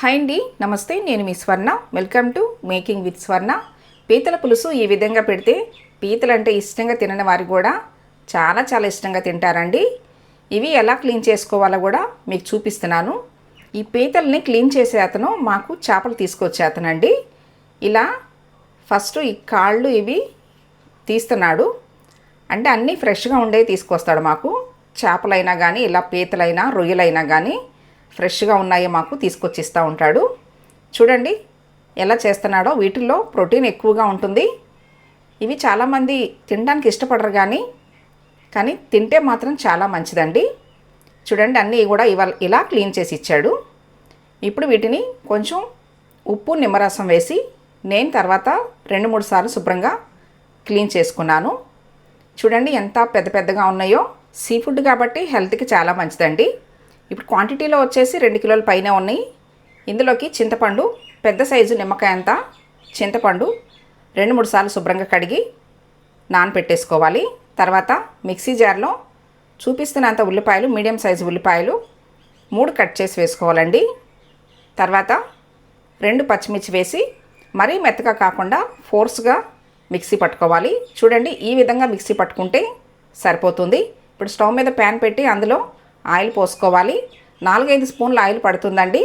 Hi అండి నమస్తే నేను మీ Swarna. Welcome to making with Swarna పీతల పులుసు ఈ విధంగా పెడితే పీతలు అంటే ఇష్టంగా తినని వారు కూడా చాలా చాలా ఇష్టంగా తింటారండి. ఇవి ఎలా క్లీన్ చేసుకోవాలో కూడా మీకు చూపిస్తున్నాను. ఈ పీతల్ని క్లీన్ చేసే అతను మాకు చేపలు తీసుకొచ్చే అతనండి ఇలా ఫస్ట్ ఈ కాళ్ళు ఇవి తీస్తున్నాడు. అంటే అన్నీ ఫ్రెష్గా ఉండే తీసుకొస్తాడు మాకు. చేపలైనా కానీ ఇలా పీతలైనా రొయ్యలైనా కానీ ఫ్రెష్గా ఉన్నాయి మాకు తీసుకొచ్చి ఇస్తూ ఉంటాడు. చూడండి ఎలా చేస్తున్నాడో వీటిల్లో ప్రోటీన్ ఎక్కువగా ఉంటుంది. ఇవి చాలామంది తినడానికి ఇష్టపడరు కానీ కానీ తింటే మాత్రం చాలా మంచిదండి. చూడండి అన్నీ కూడా ఇవాళ ఇలా క్లీన్ చేసి ఇచ్చాడు. ఇప్పుడు వీటిని కొంచెం ఉప్పు నిమ్మరసం వేసి నేను తర్వాత రెండు మూడు సార్లు శుభ్రంగా క్లీన్ చేసుకున్నాను. చూడండి ఎంత పెద్ద పెద్దగా ఉన్నాయో. సీ ఫుడ్ కాబట్టి హెల్త్కి చాలా మంచిదండి. ఇప్పుడు క్వాంటిటీలో వచ్చేసి రెండు కిలోల పైన ఉన్నాయి. ఇందులోకి చింతపండు పెద్ద సైజు నిమ్మకాయ అంతా చింతపండు రెండు మూడు సార్లు శుభ్రంగా కడిగి నానపెట్టేసుకోవాలి. తర్వాత మిక్సీ జార్లో చూపిస్తున్నంత ఉల్లిపాయలు మీడియం సైజు ఉల్లిపాయలు మూడు కట్ చేసి వేసుకోవాలండి. తర్వాత రెండు పచ్చిమిర్చి వేసి మరీ మెత్తగా కాకుండా ఫోర్స్గా మిక్సీ పట్టుకోవాలి. చూడండి ఈ విధంగా మిక్సీ పట్టుకుంటే సరిపోతుంది. ఇప్పుడు స్టవ్ మీద ప్యాన్ పెట్టి అందులో ఆయిల్ పోసుకోవాలి. నాలుగైదు స్పూన్ల ఆయిల్ పడుతుందండి.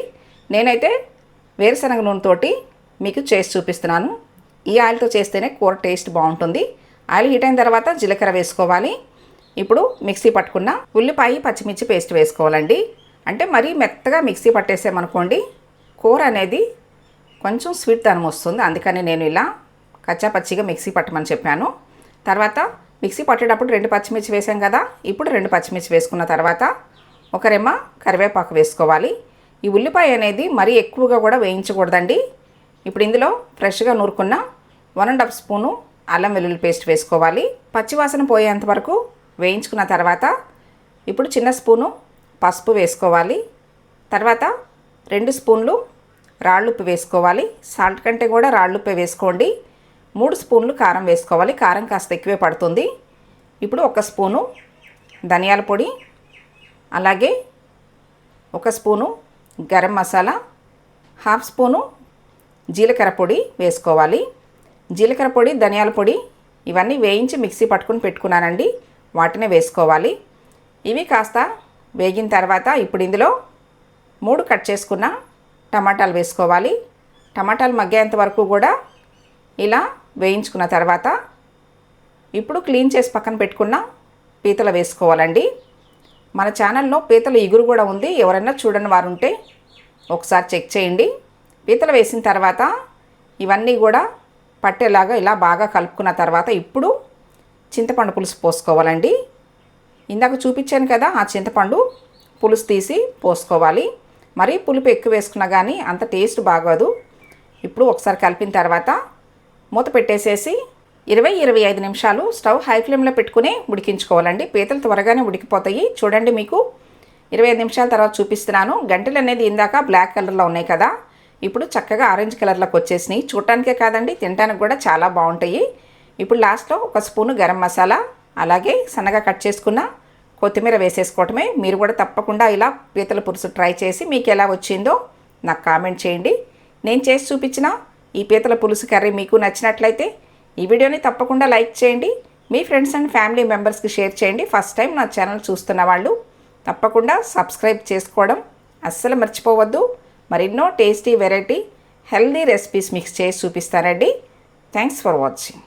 నేనైతే వేరుశనగ నూనెతోటి మీకు చేసి చూపిస్తున్నాను. ఈ ఆయిల్తో చేస్తేనే కూర టేస్ట్ బాగుంటుంది. ఆయిల్ హీట్ అయిన తర్వాత జీలకర్ర వేసుకోవాలి. ఇప్పుడు మిక్సీ పట్టుకున్న ఉల్లిపాయ పచ్చిమిర్చి పేస్ట్ వేసుకోవాలండి. అంటే మరీ మెత్తగా మిక్సీ పట్టేసామనుకోండి కూర అనేది కొంచెం స్వీట్ తనం వస్తుంది. అందుకని నేను ఇలా కచ్చాపచ్చిగా మిక్సీ పట్టమని చెప్పాను. తర్వాత మిక్సీ పట్టేటప్పుడు రెండు పచ్చిమిర్చి వేసాం కదా ఇప్పుడు రెండు పచ్చిమిర్చి వేసుకున్న తర్వాత ఒకరేమ కరివేపాకు వేసుకోవాలి. ఈ ఉల్లిపాయ అనేది మరీ ఎక్కువగా కూడా వేయించకూడదండి. ఇప్పుడు ఇందులో ఫ్రెష్గా నూరుకున్న వన్ అండ్ హాఫ్ స్పూను అల్లం వెల్లుల్లి పేస్ట్ వేసుకోవాలి. పచ్చివాసన పోయేంత వరకు వేయించుకున్న తర్వాత ఇప్పుడు చిన్న స్పూను పసుపు వేసుకోవాలి. తర్వాత రెండు స్పూన్లు రాళ్ళుప్పు వేసుకోవాలి. సాల్ట్ కంటే కూడా రాళ్ళుప్పే వేసుకోండి. మూడు స్పూన్లు కారం వేసుకోవాలి. కారం కాస్త ఎక్కువే పడుతుంది. ఇప్పుడు ఒక స్పూను ధనియాల పొడి అలాగే ఒక spoon garam masala half spoon జీలకర్ర పొడి వేసుకోవాలి. జీలకర్ర పొడి ధనియాల పొడి ఇవన్నీ వేయించి మిక్సీ పట్టుకుని పెట్టుకున్నానండి. వాటినే వేసుకోవాలి. ఇవి కాస్త వేగిన తర్వాత ఇప్పుడు ఇందులో మూడు కట్ చేసుకున్న టమాటాలు వేసుకోవాలి. టమాటాలు మగ్గేంత వరకు కూడా ఇలా వేయించుకున్న తర్వాత ఇప్పుడు క్లీన్ చేసి పక్కన పెట్టుకున్న పీతలు వేసుకోవాలండి. మన ఛానల్లో పీతల ఇగురు కూడా ఉంది. ఎవరైనా చూడని వారు ఉంటే ఒకసారి చెక్ చేయండి. పీతలు వేసిన తర్వాత ఇవన్నీ కూడా పట్టేలాగా ఇలా బాగా కలుపుకున్న తర్వాత ఇప్పుడు చింతపండు పులుసు పోసుకోవాలండి. ఇందాక చూపించాను కదా ఆ చింతపండు పులుసు తీసి పోసుకోవాలి. మరీ పులుపు ఎక్కువ వేసుకున్నా కానీ అంత టేస్ట్ బాగోదు. ఇప్పుడు ఒకసారి కలిపిన తర్వాత మూత పెట్టేసేసి ఇరవై ఇరవై ఐదు నిమిషాలు స్టవ్ హై ఫ్లేమ్లో పెట్టుకుని ఉడికించుకోవాలండి. పీతలు త్వరగానే ఉడికిపోతాయి. చూడండి మీకు. ఇరవై ఐదు నిమిషాల తర్వాత చూపిస్తున్నాను. గంటలు అనేది ఇందాక బ్లాక్ కలర్లో ఉన్నాయి కదా. ఇప్పుడు చక్కగా ఆరెంజ్ కలర్లోకి వచ్చేసినాయి. చూడటానికే కాదండి తినడానికి కూడా చాలా బాగుంటాయి. ఇప్పుడు లాస్ట్లో ఒక స్పూను గరం మసాలా అలాగే సన్నగా కట్ చేసుకున్న కొత్తిమీర వేసేసుకోవటమే. మీరు కూడా తప్పకుండా ఇలా పీతల పులుసు ట్రై చేసి మీకు ఎలా వచ్చిందో నాకు కామెంట్ చేయండి. నేను చేసి చూపించిన ఈ పీతల పులుసు కర్రీ మీకు నచ్చినట్లయితే ఈ వీడియోని తప్పకుండా లైక్ చేయండి. మీ ఫ్రెండ్స్ అండ్ ఫ్యామిలీ మెంబర్స్కి షేర్ చేయండి. ఫస్ట్ టైం నా ఛానల్ చూస్తున్న వాళ్ళు తప్పకుండా సబ్స్క్రైబ్ చేసుకోవడం అస్సలు మర్చిపోవద్దు. మరెన్నో tasty variety healthy recipes mix చేసి చూపిస్తానండి. Thanks for watching.